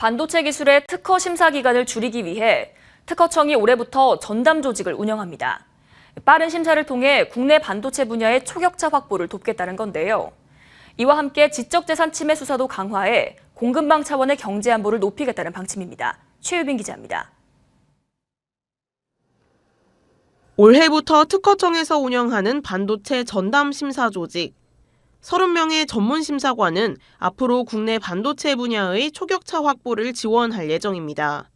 반도체 기술의 특허 심사 기간을 줄이기 위해 특허청이 올해부터 전담 조직을 운영합니다. 빠른 심사를 통해 국내 반도체 분야의 초격차 확보를 돕겠다는 건데요. 이와 함께 지적재산 침해 수사도 강화해 공급망 차원의 경제 안보를 높이겠다는 방침입니다. 최유빈 기자입니다. 올해부터 특허청에서 운영하는 반도체 전담 심사 조직. 30명의 전문 심사관은 앞으로 국내 반도체 분야의 초격차 확보를 지원할 예정입니다.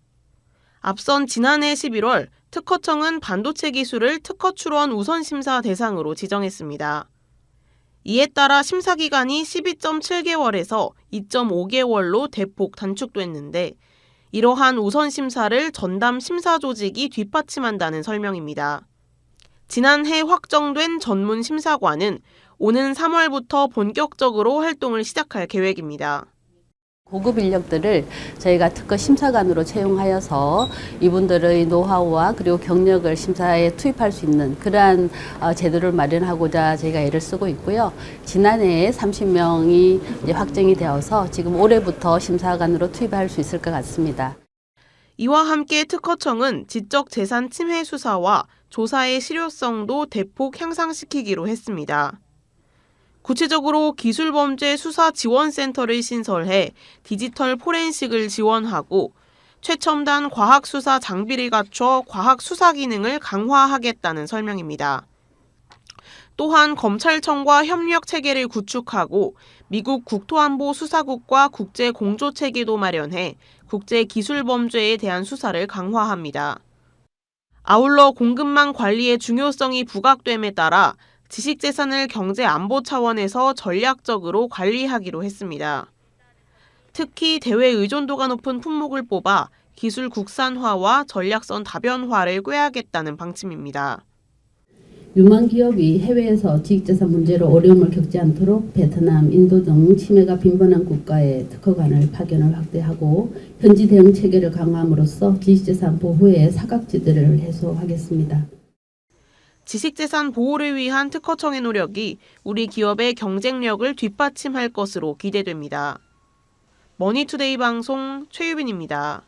앞선 지난해 11월 특허청은 반도체 기술을 특허 출원 우선 심사 대상으로 지정했습니다. 이에 따라 심사 기간이 12.7개월에서 2.5개월로 대폭 단축됐는데 이러한 우선 심사를 전담 심사 조직이 뒷받침한다는 설명입니다. 지난해 확정된 전문 심사관은 오는 3월부터 본격적으로 활동을 시작할 계획입니다. 고급 인력들을 저희가 특허 심사관으로 채용하여서 이분들의 노하우와 그리고 경력을 심사에 투입할 수 있는 그러한 어, 제도를 마련하고자 저희가 애를 쓰고 있고요. 지난해에 30명이 확정이 되어서 지금 올해부터 심사관으로 투입할 수 있을 것 같습니다. 이와 함께 특허청은 지적 재산 침해 수사와 조사의 실효성도 대폭 향상시키기로 했습니다. 구체적으로 기술범죄 수사 지원센터를 신설해 디지털 포렌식을 지원하고 최첨단 과학 수사 장비를 갖춰 과학 수사 기능을 강화하겠다는 설명입니다. 또한 검찰청과 협력 체계를 구축하고 미국 국토안보 수사국과 국제 공조 체계도 마련해 국제 기술 범죄에 대한 수사를 강화합니다. 아울러 공급망 관리의 중요성이 부각됨에 따라 지식재산을 경제 안보 차원에서 전략적으로 관리하기로 했습니다. 특히 대외 의존도가 높은 품목을 뽑아 기술 국산화와 전략선 다변화를 꾀하겠다는 방침입니다. 유망 기업이 해외에서 지식재산 문제로 어려움을 겪지 않도록 베트남, 인도 등 침해가 빈번한 국가에 특허관을 파견을 확대하고 현지 대응 체계를 강화함으로써 지식재산 보호의 사각지대를 해소하겠습니다. 지식재산 보호를 위한 특허청의 노력이 우리 기업의 경쟁력을 뒷받침할 것으로 기대됩니다. 머니투데이 방송 최유빈입니다.